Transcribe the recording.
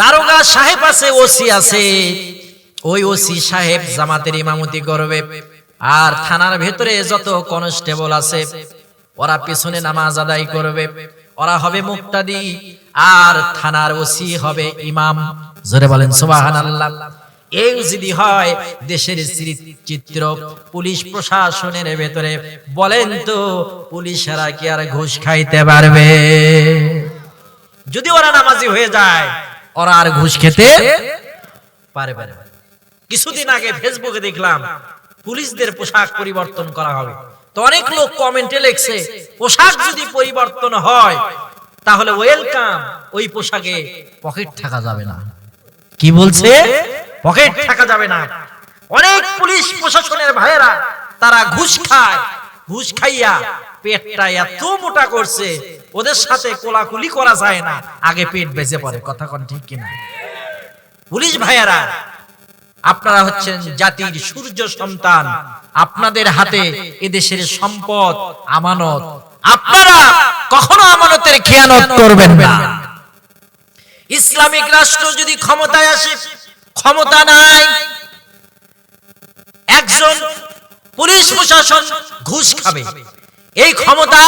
দারোগা সাহেব আছে, ওসি আছে। ওই ওসি সাহেব জামাতের ইমামতি করবে। আর থানার ভেতরে যত কনস্টেবল আছে, ওরা পেছনে নামাজ আদায় করবে। ওরা হবে মুক্তাদি, আর থানার ওসি হবে ইমাম। জোরে বলেন, সুবহানাল্লাহ। এই যদি হয়, দেশের চিত্র পুলিশ প্রশাসনের ভেতরে, বলেন তো, পুলিশেরা কি আর ঘুষ খাইতে পারবে? যদি ওরা নামাজি হয়ে যায় ওরা আর ঘুষ খেতে পারবে না কিছুদিন আগে ফেসবুকে দেখলাম, পুলিশদের পোশাক পরিবর্তন করা হবে। তো অনেক লোক কমেন্টে লেখছে, পোশাক যদি পরিবর্তন হয়, তাহলে ওয়েলকাম ওই পোশাকে পকেট থাকা যাবে না। কি বলছে? পকেট থাকা যাবে না। অনেক পুলিশ প্রশাসনের ভাইয়েরা, তারা ঘুষ খায়। ঘুষ খাইয়া পেটটা এত মোটা করছে ওদের সাথে কোলাকুলি করা যায় না। আগে পেট বেঁচে পড়ে, কথা কোন ঠিক কিনা? পুলিশ ভাইয়েরা, আপনারা হচ্ছেন জাতির সূর্য সন্তান। আপনাদের হাতে এদেশের সম্পদ, আমানত। আপনারা কখনো আমানতের খেয়ানত করবেন না। ইসলামিক রাষ্ট্র যদি ক্ষমতায় আসে, ক্ষমতা নাই। একজন পুলিশ প্রশাসন ঘুষ খাবে। এই ক্ষমতা